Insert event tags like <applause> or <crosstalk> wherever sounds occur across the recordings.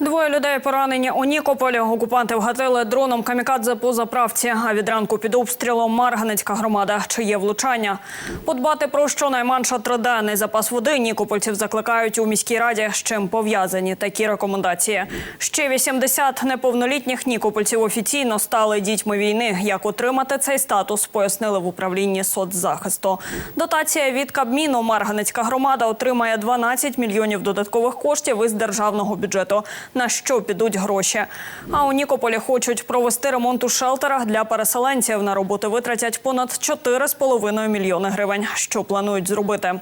Двоє людей поранені у Нікополі. Окупанти вгатили дроном камікадзе по заправці. А від ранку під обстрілом Марганецька громада. Чи є влучання? Подбати про щонайменше триденний запас води нікопольців закликають у міській раді. З чим пов'язані такі рекомендації. Ще 80 неповнолітніх нікопольців офіційно стали дітьми війни. Як отримати цей статус, пояснили в управлінні соцзахисту. Дотація від Кабміну Марганецька громада отримає 12 мільйонів додаткових коштів із державного бюджету. На що підуть гроші? А у Нікополі хочуть провести ремонт у шелтерах для переселенців. На роботи витратять понад 4,5 мільйони гривень. Що планують зробити?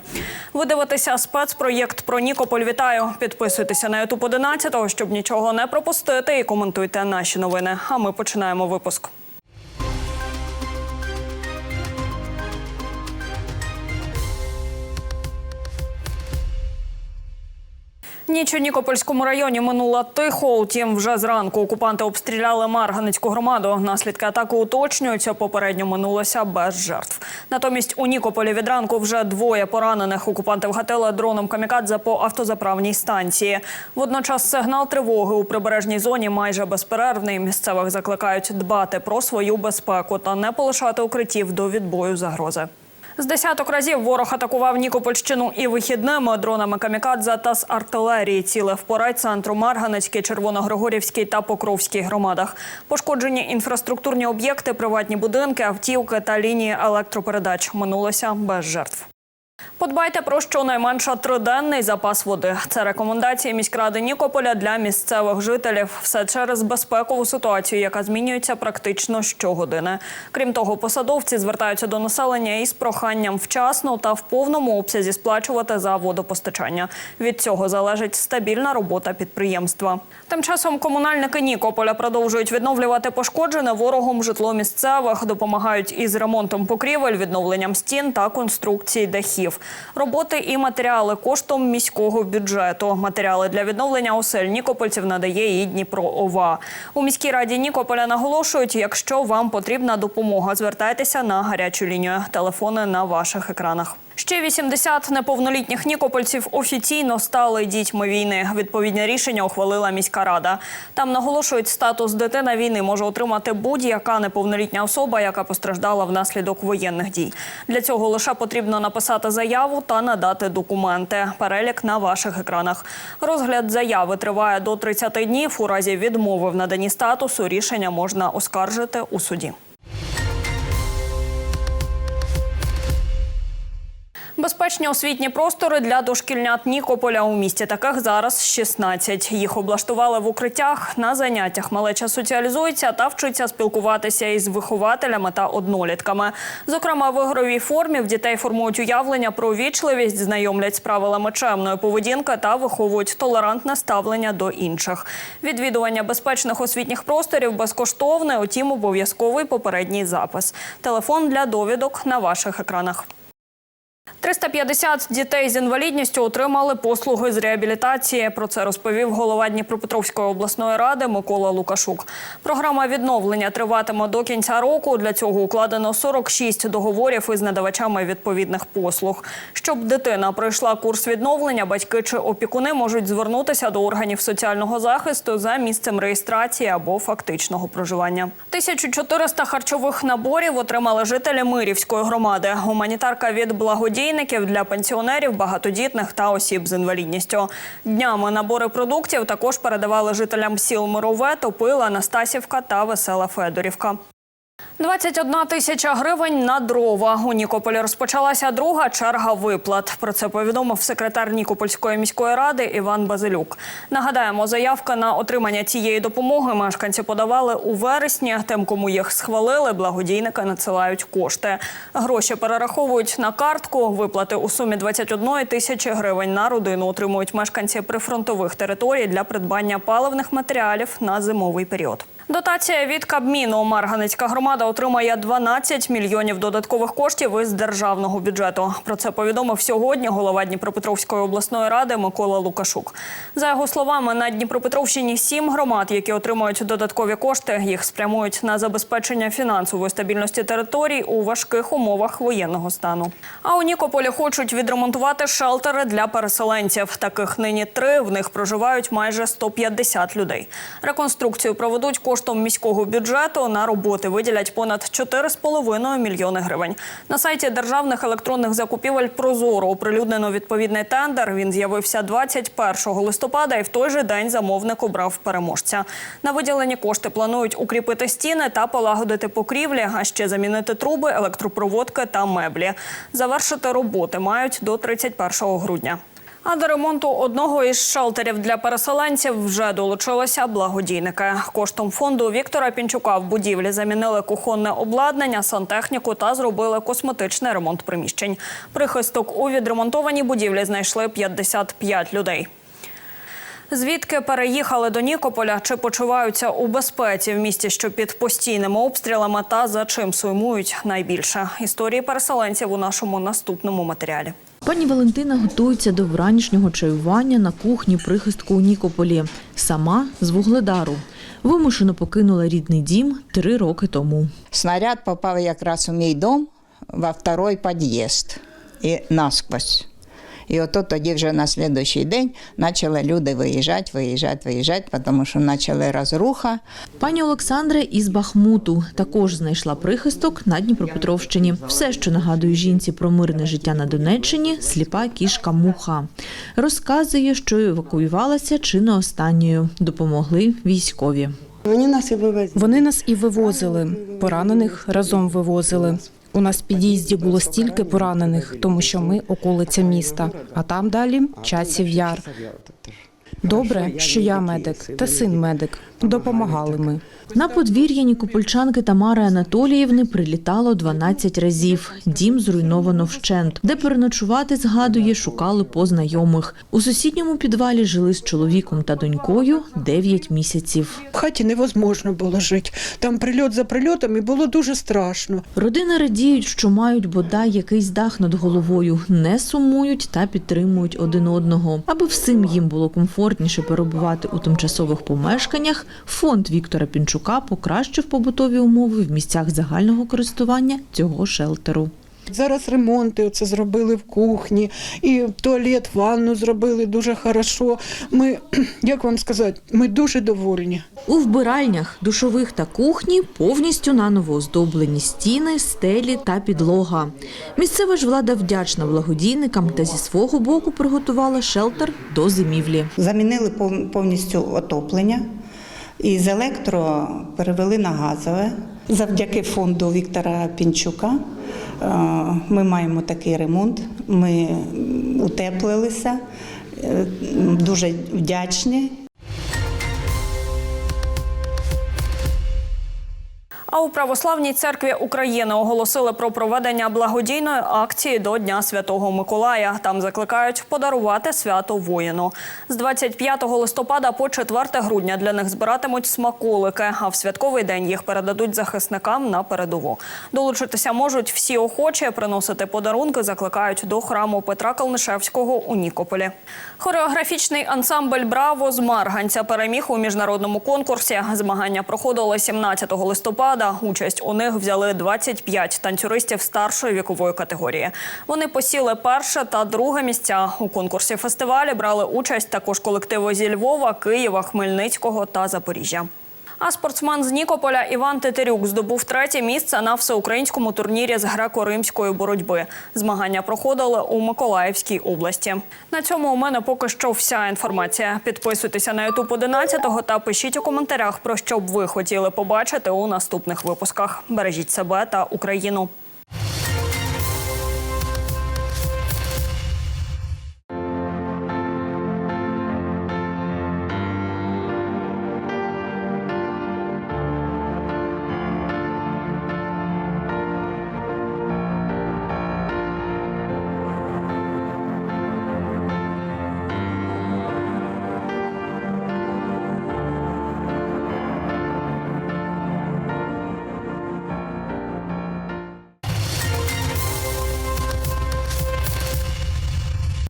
Ви дивитеся спецпроєкт про Нікополь. Вітаю! Підписуйтеся на YouTube 11, щоб нічого не пропустити, і коментуйте наші новини. А ми починаємо випуск. Ніч у Нікопольському районі минула тихо. Утім, вже зранку окупанти обстріляли Марганецьку громаду. Наслідки атаки уточнюються. Попередньо минулося без жертв. Натомість у Нікополі від ранку вже двоє поранених. Окупанти вгатили дроном камікадзе по автозаправній станції. Водночас сигнал тривоги у прибережній зоні майже безперервний. Місцевих закликають дбати про свою безпеку та не полишати укриттів до відбою загрози. З десяток разів ворог атакував Нікопольщину і вихідними дронами камікадзе та з артилерії цілив по райцентру Марганецькій, Червоногригорівській та Покровській громадах. Пошкоджені інфраструктурні об'єкти, приватні будинки, автівки та лінії електропередач минулося без жертв. Подбайте про щонайменше триденний запас води. Це рекомендації міськради Нікополя для місцевих жителів. Все через безпекову ситуацію, яка змінюється практично щогодини. Крім того, посадовці звертаються до населення із проханням вчасно та в повному обсязі сплачувати за водопостачання. Від цього залежить стабільна робота підприємства. Тим часом комунальники Нікополя продовжують відновлювати пошкоджене ворогом житло місцевих, допомагають із ремонтом покрівель, відновленням стін та конструкцій дахів. Роботи і матеріали коштом міського бюджету. Матеріали для відновлення осель Нікопольців надає і Дніпро ОВА. У міській раді Нікополя наголошують, якщо вам потрібна допомога, звертайтеся на гарячу лінію. Телефони на ваших екранах. Ще 80 неповнолітніх нікопольців офіційно стали дітьми війни. Відповідне рішення ухвалила міська рада. Там наголошують, статус дитина війни може отримати будь-яка неповнолітня особа, яка постраждала внаслідок воєнних дій. Для цього лише потрібно написати заяву та надати документи. Перелік на ваших екранах. Розгляд заяви триває до 30 днів. У разі відмови в наданні статусу рішення можна оскаржити у суді. Безпечні освітні простори для дошкільнят Нікополя у місті. Таких зараз 16. Їх облаштували в укриттях. На заняттях малеча соціалізується та вчиться спілкуватися із вихователями та однолітками. Зокрема, в ігровій формі в дітей формують уявлення про вічливість, знайомлять з правилами чемної поведінки та виховують толерантне ставлення до інших. Відвідування безпечних освітніх просторів безкоштовне, утім обов'язковий попередній запис. Телефон для довідок на ваших екранах. 350 дітей з інвалідністю отримали послуги з реабілітації. Про це розповів голова Дніпропетровської обласної ради Микола Лукашук. Програма відновлення триватиме до кінця року. Для цього укладено 46 договорів із надавачами відповідних послуг. Щоб дитина пройшла курс відновлення, батьки чи опікуни можуть звернутися до органів соціального захисту за місцем реєстрації або фактичного проживання. 1400 харчових наборів отримали жителі Мирівської громади. Гуманітарка від благодійників для пенсіонерів, багатодітних та осіб з інвалідністю. Днями набори продуктів також передавали жителям сіл Мирове, Топила, Настасівка та Весела Федорівка. 21 тисяча гривень на дрова. У Нікополі розпочалася друга черга виплат. Про це повідомив секретар Нікопольської міської ради Іван Базилюк. Нагадаємо, заявка на отримання цієї допомоги мешканці подавали у вересні. Тим, кому їх схвалили, благодійники надсилають кошти. Гроші перераховують на картку. Виплати у сумі 21 тисячі гривень на родину отримують мешканці прифронтових територій для придбання паливних матеріалів на зимовий період. Дотація від Кабміну Марганецька громада отримає 12 мільйонів додаткових коштів із державного бюджету. Про це повідомив сьогодні голова Дніпропетровської обласної ради Микола Лукашук. За його словами, на Дніпропетровщині сім громад, які отримують додаткові кошти. Їх спрямують на забезпечення фінансової стабільності територій у важких умовах воєнного стану. А у Нікополі хочуть відремонтувати шелтери для переселенців. Таких нині три. В них проживають майже 150 людей. Реконструкцію проведуть коштом міського бюджету. На роботи виділять понад 4,5 мільйони гривень. На сайті державних електронних закупівель Прозоро оприлюднено відповідний тендер. Він з'явився 21 листопада, і в той же день замовник обрав переможця. На виділені кошти планують укріпити стіни та полагодити покрівлі, а ще замінити труби, електропроводки та меблі. Завершити роботи мають до 31 грудня. А до ремонту одного із шелтерів для переселенців вже долучилися благодійники. Коштом фонду Віктора Пінчука в будівлі замінили кухонне обладнання, сантехніку та зробили косметичний ремонт приміщень. Прихисток у відремонтованій будівлі знайшли 55 людей. Звідки переїхали до Нікополя чи почуваються у безпеці в місті, що під постійними обстрілами та за чим суймують найбільше? Історії переселенців у нашому наступному матеріалі. Пані Валентина готується до вранішнього чаювання на кухні прихистку у Нікополі. Сама з Вугледару. Вимушено покинула рідний дім три роки тому. Снаряд попав якраз у мій дом во второй під'їзд і насквозь. І ото тоді вже на слідуючий день почали люди виїжджати, виїжджати, виїжджати, тому що почали розруха. Пані Олександра із Бахмуту також знайшла прихисток на Дніпропетровщині. Все, що нагадує жінці про мирне життя на Донеччині, сліпа кішка муха. Розказує, що евакуювалася чи не останньою. Допомогли військові. Вони нас і вивезли. Вони нас і вивозили. Поранених разом вивозили. У нас в під'їзді було стільки поранених, тому що ми околиця міста, а там далі часів яр. Добре, що я медик та син медик. Допомагали ми. На подвір'я нікопольчанки Тамари Анатоліївни прилітало 12 разів. Дім зруйновано вщент. Де переночувати, згадує, шукали по знайомих. У сусідньому підвалі жили з чоловіком та донькою 9 місяців. В хаті невозможно було жити. Там прильот за прильотом і було дуже страшно. Родини радіють, що мають бодай якийсь дах над головою, не сумують та підтримують один одного. Аби всім їм було комфортніше перебувати у тимчасових помешканнях, фонд Віктора Пінчука покращив побутові умови в місцях загального користування цього шелтеру. Зараз ремонти оце зробили в кухні, і туалет, ванну зробили дуже хорошо. Ми, <clears throat> як вам сказати, ми дуже довольні. У вбиральнях, душових та кухні повністю наново оздоблені стіни, стелі та підлога. Місцева ж влада вдячна благодійникам та зі свого боку приготувала шелтер до зимівлі. Замінили повністю отоплення і з електро перевели на газове. Завдяки фонду Віктора Пінчука е, ми маємо такий ремонт. Ми утеплилися, е, дуже вдячні. А у Православній церкві України оголосили про проведення благодійної акції до Дня Святого Миколая. Там закликають подарувати свято воїну. З 25 листопада по 4 грудня для них збиратимуть смаколики, а в святковий день їх передадуть захисникам на передову. Долучитися можуть всі охочі, приносити подарунки закликають до храму Петра Калнишевського у Нікополі. Хореографічний ансамбль Браво з Марганця переміг у міжнародному конкурсі. Змагання проходили 17 листопада. Участь у них взяли 25 танцюристів старшої вікової категорії. Вони посіли перше та друге місця у конкурсі фестивалю. Брали участь також колективи зі Львова, Києва, Хмельницького та Запоріжжя. А спортсмен з Нікополя Іван Тетерюк здобув третє місце на всеукраїнському турнірі з греко-римської боротьби. Змагання проходили у Миколаївській області. На цьому у мене поки що вся інформація. Підписуйтеся на Ютуб 11 та пишіть у коментарях, про що б ви хотіли побачити у наступних випусках. Бережіть себе та Україну.